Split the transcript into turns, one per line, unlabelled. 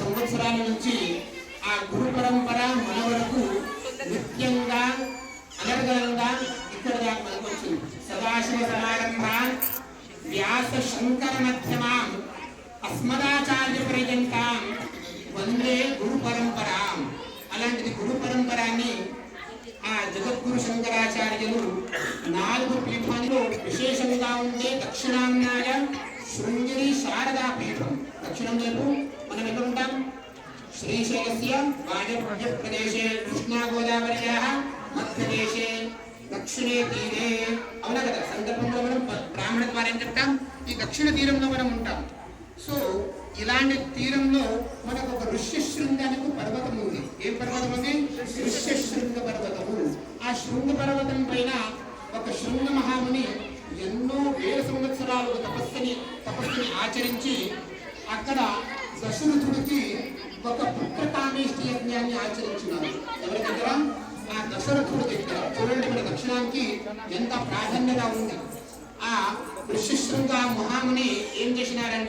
సంవత్సరాల నుంచి ఆ గురు పరంపర మన వరకు నిత్యంగా అనర్గంగా ఇక్కడ దాకా మనకు వచ్చింది. సదాశివ సమారంభ వ్యాస శంకర మధ్యమాం అస్మదాచార్య పర్యంతం వందే గురు పరంపర. అలాంటిది గురు పరంపరాన్ని ఆ జగద్గురు శంకరాచార్యులు నాలుగు పీఠాలలో విశేషంగా ఉండే దక్షిణాన్నాయ శృంగిరి శారదా పీఠం. దక్షిణం వైపు శ్రీశైలస్య వాయవ్య ప్రదేశే కృష్ణా దక్షిణే తీరే అవునా కదా సందర్భంలో మనం బ్రాహ్మణ ద్వారా ఏం చెప్తాం. ఈ దక్షిణ తీరంలో మనం ఉంటాం. సో ఇలాంటి తీరంలో మనకు ఒక ఋష్యశృంగానికి ఒక పర్వతం ఉంది. ఏ పర్వతం ఉంది ఋష్యశృంగ పర్వతము. ఆ శృంగ పర్వతం పైన ఒక శృంగ మహాముని ఎన్నో వేల సంవత్సరాలు తపస్సుని తపస్సుని ఆచరించి అక్కడ దశరథుడికి ఒక పుత్రకామేష్టి యజ్ఞాన్ని ఆచరించినారు ఎవరి దగ్గర? ఆ దశరథుడి దగ్గర. చూడండి మన దక్షిణానికి ఎంత ప్రాధాన్యత ఉంది. ఆ ఋషిశృంగ మహాముని ఏం చేసినారంటే